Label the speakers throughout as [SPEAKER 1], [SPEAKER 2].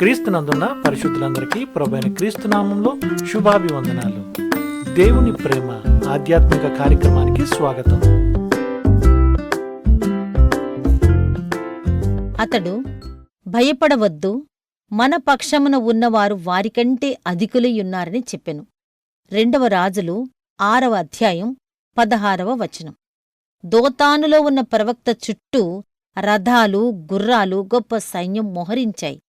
[SPEAKER 1] క్రీస్తునందున్న పరిశుద్ధులందరికీ ప్రభైన క్రీస్తు నామంలో శుభాభివందనాలు. దేవుని ప్రేమ ఆధ్యాత్మిక కార్యక్రమానికి స్వాగతం.
[SPEAKER 2] అతడు భయపడవద్దు మన పక్షమున ఉన్నవారు వారికంటే అధికులయ్యున్నారని చెప్పెను. రెండవ రాజులు ఆరవ అధ్యాయం పదహారవ వచనం. దోతానులో ఉన్న ప్రవక్త చుట్టూ రథాలు గుర్రాలు గొప్ప సైన్యం మొహరించాయి.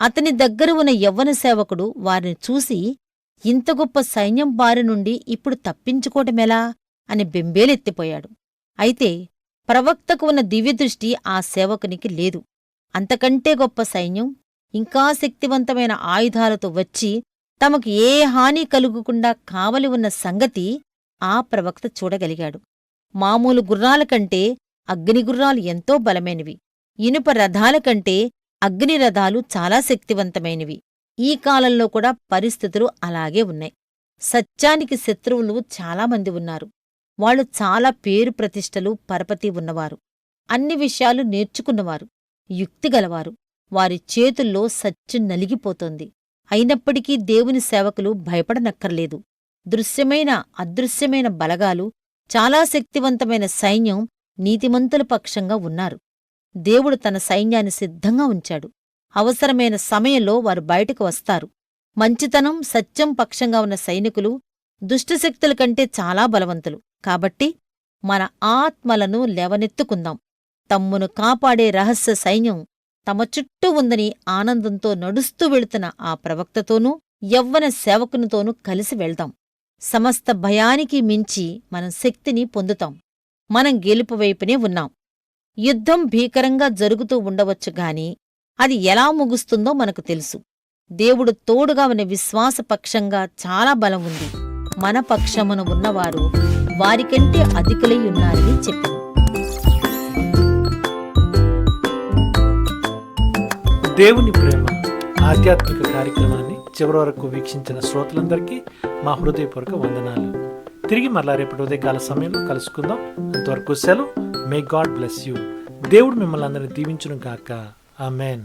[SPEAKER 2] అతని దగ్గర ఉన్న యవ్వన సేవకుడు వారిని చూసి ఇంత గొప్ప సైన్యం బారి నుండి ఇప్పుడు తప్పించుకోవటమెలా అని బెంబేలెత్తిపోయాడు. అయితే ప్రవక్తకు ఉన్న దివ్యదృష్టి ఆ సేవకునికి లేదు. అంతకంటే గొప్ప సైన్యం ఇంకా శక్తివంతమైన ఆయుధాలతో వచ్చి తమకు ఏ హాని కలుగకుండా కావలి ఉన్న సంగతి ఆ ప్రవక్త చూడగలిగాడు. మామూలు గుర్రాల కంటే అగ్నిగుర్రాలు ఎంతో బలమైనవి. ఇనుప రథాల కంటే అగ్నిరథాలు చాలా శక్తివంతమైనవి. ఈ కాలంలో కూడా పరిస్థితులు అలాగే ఉన్నాయి. సత్యానికి శత్రువులు చాలామంది ఉన్నారు. వాళ్ళు చాలా పేరు ప్రతిష్టలు పరపతి ఉన్నవారు. అన్ని విషయాలు నేర్చుకున్నవారు. యుక్తిగలవారు వారి చేతుల్లో సత్యం నలిగిపోతోంది. అయినప్పటికీ దేవుని సేవకులు భయపడనక్కర్లేదు. దృశ్యమైన అదృశ్యమైన బలగాలు చాలా శక్తివంతమైన సైన్యం నీతిమంతుల పక్షంగా ఉన్నారు. దేవుడు తన సైన్యాన్ని సిద్ధంగా ఉంచాడు. అవసరమైన సమయంలో వారు బయటకు వస్తారు. మంచితనం సత్యం పక్షంగా ఉన్న సైనికులు దుష్టశక్తుల కంటే చాలా బలవంతులు. కాబట్టి మన ఆత్మలను లేవనెత్తుకుందాం. తమ్మును కాపాడే రహస్య సైన్యం తమ చుట్టూ ఉందని ఆనందంతో నడుస్తూ వెళుతున్న ఆ ప్రవక్తతోనూ యవ్వన సేవకునితోనూ కలిసి వెళ్దాం. సమస్త భయానికి మించి మనం శక్తిని పొందుతాం. మనం గెలుపు వైపునే ఉన్నాం. యుద్ధం భీకరంగా జరుగుతూ ఉండవచ్చు గాని అది ఎలా ముగుస్తుందో మనకు తెలుసు. దేవుడు తోడుగా ఉన్న విశ్వాసపక్షంగా చాలా బలం ఉంది. మన పక్షమున ఉన్నవారు వారికంటే అధికులై ఉన్నారని చెప్పాను.
[SPEAKER 1] దేవుని ప్రేమ ఆధ్యాత్మిక కార్యక్రమాన్ని చివరి వరకు వీక్షించిన శ్రోతలందరికీ మా హృదయపూర్వక వందనాలు. తిరిగి మరలా రేపటి ఉదయకాల సమయంలో కలుసుకుందాం. అంతవరకు సెలవు. మే గాడ్ బ్లెస్ యూ దేవుడు మిమ్మల్ని అందరినీ దీవించును గాక. ఆమెన్